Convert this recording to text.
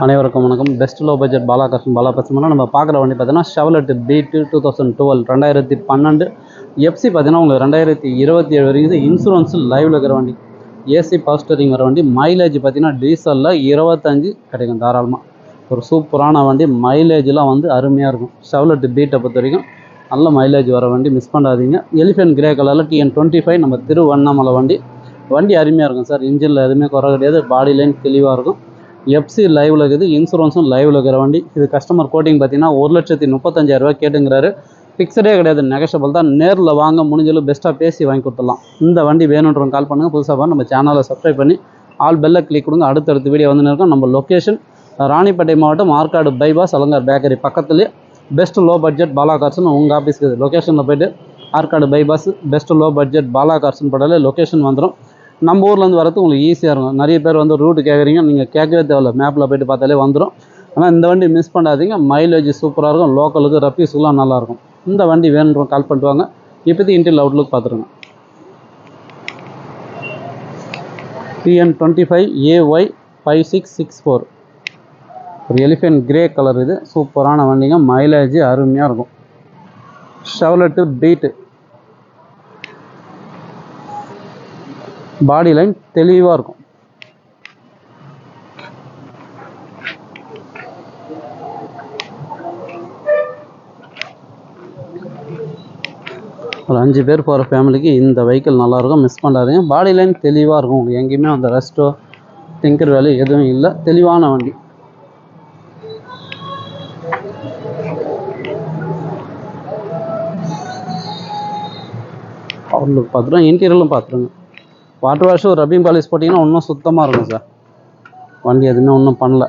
அனைவருக்கும் வணக்கம். Best low budget Bala custom Bala கஸ்டமர்னா நம்ம பார்க்குற வண்டி பார்த்தீங்கன்னா Chevrolet Beat two thousand twelve ரெண்டாயிரத்தி பன்னெண்டு. எஃப்சி பார்த்தீங்கன்னா உங்களுக்கு ரெண்டாயிரத்தி இருபத்தி ஏழு வரைக்கும் இன்சூரன்ஸ் லைவில் இருக்கிற வண்டி. ஏசி பாஸ்டரிங் வர வண்டி. மைலேஜ் பார்த்தீங்கன்னா டீசலில் இருபத்தஞ்சு கிடைக்கும் தாராளமாக ஒரு சூப்பரான வண்டி. மைலேஜ்லாம் வந்து அருமையாக இருக்கும். ஷெவலெட் பீட்டை பொறுத்த வரைக்கும் நல்ல மைலேஜ் வர வண்டி. மிஸ் பண்ணாதீங்க. எலிஃபென்ட் கிரே கலரில் டிஎன் டுவெண்ட்டி ஃபைவ் நம்ம திருவண்ணாமலை வண்டி. வண்டி அருமையாக இருக்கும் சார். இன்ஜினில் எதுவுமே குறை கிடையாது. பாடி லைன் தெளிவாக இருக்கும். எஃப்சி லைவில் இருக்குது இன்சூரன்ஸும் லைவில் இருக்கிற வண்டி. இது கஸ்டமர் கோட்டிங் பார்த்தீங்கன்னா ஒரு லட்சத்தி முப்பத்தஞ்சாயிரரூபா கேட்டுங்கிறாரு. ஃபிக்ஸடே கிடையாது நெகஷபிள் தான். நேரில் வாங்க முடிஞ்சளவு பெஸ்ட்டாக பேசி வாங்கி கொடுத்துடலாம். இந்த வண்டி வேணுன்றவங்க கால் பண்ணுங்கள் புதுசாக பாருங்க நம்ம சேனலை சப்ஸ்கிரைப் பண்ணி ஆல் பெல்லை கிளிக் கொடுங்க. அடுத்தடுத்த வீடியோ வந்து இருக்கோம். நம்ம லொக்கேஷன் ராணிப்பேட்டை மாவட்டம் ஆற்காடு பைபாஸ் அலங்கார் பேக்கரி பக்கத்துலேயே. பெஸ்ட் லோ பட்ஜெட் பாலா கார்ஸ்னு உங்கள் ஆஃபீஸ்க்கு லொக்கேஷனில் போயிட்டு Arcot bypass best low budget Bala கார்ஸ்னு போட்டாலே லொக்கேஷன் வந்துடும் நம்ம ஊர்லேருந்து வரது உங்களுக்கு ஈஸியாக இருக்கும். நிறைய பேர் வந்து ரூட்டு கேட்குறீங்க நீங்கள் கேட்கவே தேவையில்ல. மேப்பில் போயிட்டு பார்த்தாலே வந்துடும் ஆனால் இந்த வண்டி மிஸ் பண்ணாதீங்க. மைலேஜ் சூப்பராக இருக்கும். லோக்கலுக்கு ரஃபீஸுக்குலாம் நல்லாயிருக்கும் இந்த வண்டி வேணுன்ற கால் பண்ணிட்டு வாங்க. இப்போதைக்கு இன்டீரியல் அவுட்லுக் பார்த்துருங்க. TN twenty five AY five six six four ஒரு எலிஃபென்ட் கிரே கலர் இது. சூப்பரான வண்டிங்க. மைலேஜ் அருமையாக இருக்கும். ஷவலட்டு பீட்டு பாடி லைன் தெளிவாக இருக்கும். ஒரு அஞ்சு பேர் போகிற ஃபேமிலிக்கு இந்த வெஹிக்கிள் நல்லாயிருக்கும் மிஸ் பண்ணாதீங்க. பாடி லைன் தெளிவாக இருக்கும். உங்களுக்கு எங்கேயுமே அந்த ரெஸ்ட்டோ திங்கர் வேலை எதுவும் இல்லை. தெளிவான வண்டி. அவ்வளோ பார்த்துருவோம் இன்டீரியலும் பார்த்துருங்க வாட்டர் வாஷ் ஒரு ரப்பிங் பாலிஷ் போட்டிங்கன்னா இன்னும் சுத்தமாக இருக்கும் சார். வண்டி எதுவுமே ஒன்றும் பண்ணல.